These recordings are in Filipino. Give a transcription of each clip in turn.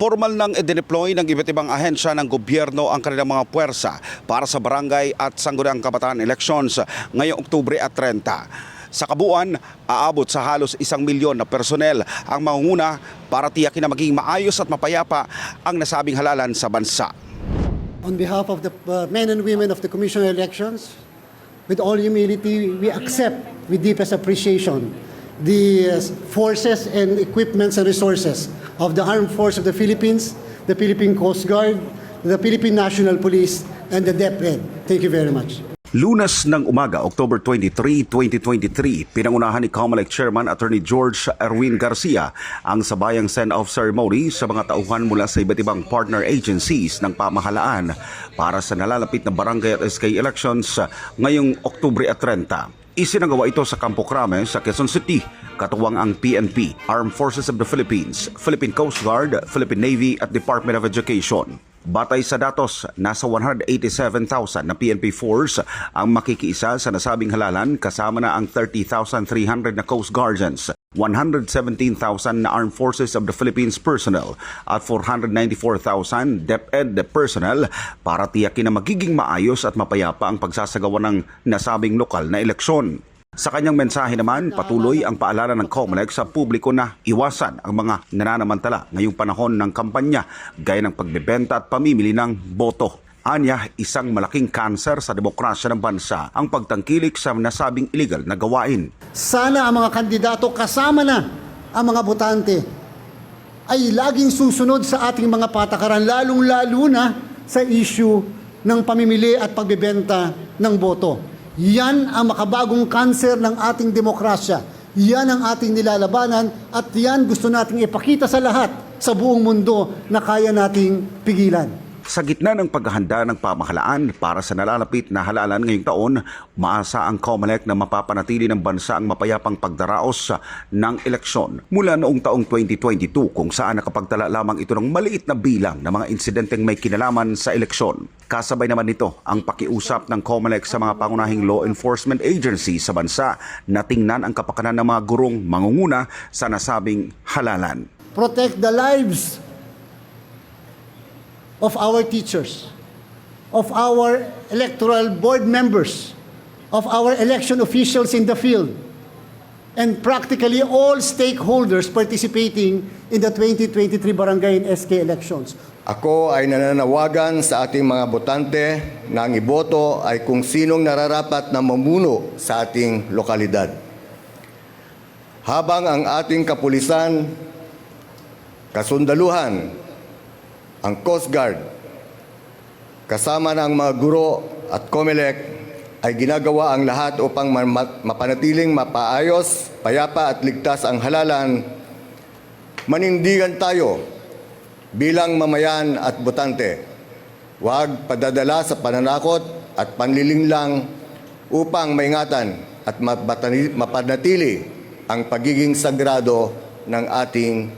Formal nang i-deploy ng iba't ibang ahensya ng gobyerno ang kanilang mga puwersa para sa barangay at sangguniang kabataan elections ngayong Oktubre at 30. Sa kabuuan, aabot sa halos isang milyon na personel ang mangunguna para tiyakin na maging maayos at mapayapa ang nasabing halalan sa bansa. On behalf of the uh, men and women of the Commission on Elections, with all humility, we accept with deepest appreciation the uh, forces and equipments and resources of the Armed Force of the Philippines, the Philippine Coast Guard, the Philippine National Police, and the DepEd. Thank you very much. Lunas ng umaga, October 23, 2023, pinangunahan ni COMELEC Chairman Attorney George Erwin Garcia ang sabayang send-off ceremony sa mga tauhan mula sa iba't ibang partner agencies ng pamahalaan para sa nalalapit na barangay at SK elections ngayong Oktubre at 30. Isinagawa ito sa Campo Crame sa Quezon City, katuwang ang PNP, Armed Forces of the Philippines, Philippine Coast Guard, Philippine Navy at Department of Education. Batay sa datos, nasa 187,000 na PNP force ang makikiisa sa nasabing halalan kasama na ang 30,300 na Coast Guardians, 117,000 na Armed Forces of the Philippines personnel at 494,000 DepEd personnel para tiyakin na magiging maayos at mapayapa ang pagsasagawa ng nasabing lokal na eleksyon. Sa kanyang mensahe naman, patuloy ang paalala ng COMELEC sa publiko na iwasan ang mga nananamantala ngayong panahon ng kampanya gaya ng pagbebenta at pamimili ng boto. Anya, isang malaking kanser sa demokrasya ng bansa ang pagtangkilik sa nasabing illegal na gawain. Sana ang mga kandidato kasama na ang mga botante ay laging susunod sa ating mga patakaran, lalong-lalo na sa issue ng pamimili at pagbebenta ng boto. Yan ang makabagong kanser ng ating demokrasya. Yan ang ating nilalabanan at yan gusto nating ipakita sa lahat sa buong mundo na kaya nating pigilan. Sa gitna ng paghahanda ng pamahalaan para sa nalalapit na halalan ngayong taon, maasa ang COMELEC na mapapanatili ng bansa ang mapayapang pagdaraos ng eleksyon mula noong taong 2022 kung saan nakapagtala lamang ito ng maliit na bilang ng mga insidenteng may kinalaman sa eleksyon. Kasabay naman nito ang pakiusap ng COMELEC sa mga pangunahing law enforcement agency sa bansa na tingnan ang kapakanan ng mga gurong mangunguna sa nasabing halalan. protect the lives of our teachers, of our electoral board members, of our election officials in the field, and practically all stakeholders participating in the 2023 Barangay and SK elections. Ako ay nananawagan sa ating mga botante na ang iboto ay kung sinong nararapat na mamuno sa ating lokalidad. Habang ang ating kapulisan, kasundaluhan, ang Coast Guard, kasama ng mga guro at COMELEC ay ginagawa ang lahat upang ma- ma- mapanatiling mapaayos, payapa at ligtas ang halalan, manindigan tayo bilang mamayan at botante. Huwag padadala sa pananakot at panlilinglang upang maingatan at mapanatili ang pagiging sagrado ng ating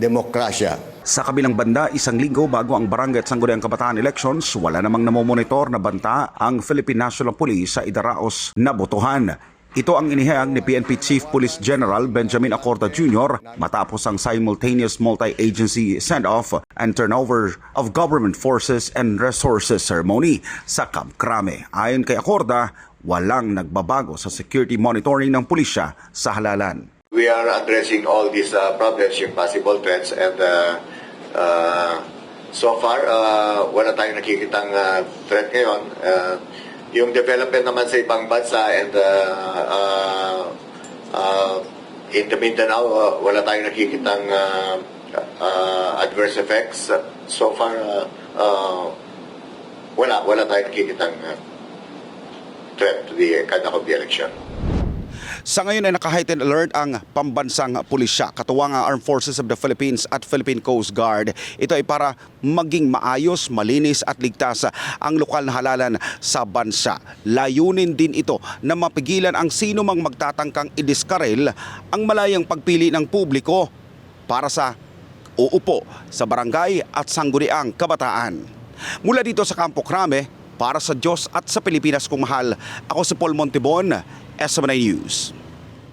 demokrasya. Sa kabilang banda, isang linggo bago ang barangay at sangguniang kabataan elections, wala namang namomonitor na banta ang Philippine National Police sa idaraos na botohan. Ito ang inihayag ni PNP Chief Police General Benjamin Acorda Jr. matapos ang simultaneous multi-agency send-off and turnover of government forces and resources ceremony sa Camp Crame. Ayon kay Acorda, walang nagbabago sa security monitoring ng pulisya sa halalan. We are addressing all these uh, problems, yung threats, and uh, uh, so far, uh, wala tayong nakikitang uh, threat ngayon. Uh, yung development naman sa ibang bansa and uh, uh, uh, in the Mindanao, uh, wala tayong nakikitang uh, uh, adverse effects. So far, uh, uh, wala, wala tayong nakikitang uh, threat to the conduct of the election. Sa ngayon ay naka-heightened alert ang pambansang pulisya, katuwang ang Armed Forces of the Philippines at Philippine Coast Guard. Ito ay para maging maayos, malinis at ligtas ang lokal na halalan sa bansa. Layunin din ito na mapigilan ang sino mang magtatangkang idiskarel ang malayang pagpili ng publiko para sa uupo sa barangay at sangguniang kabataan. Mula dito sa Campo Crame, para sa Diyos at sa Pilipinas kung mahal, ako si Paul Montibon, SMNI News.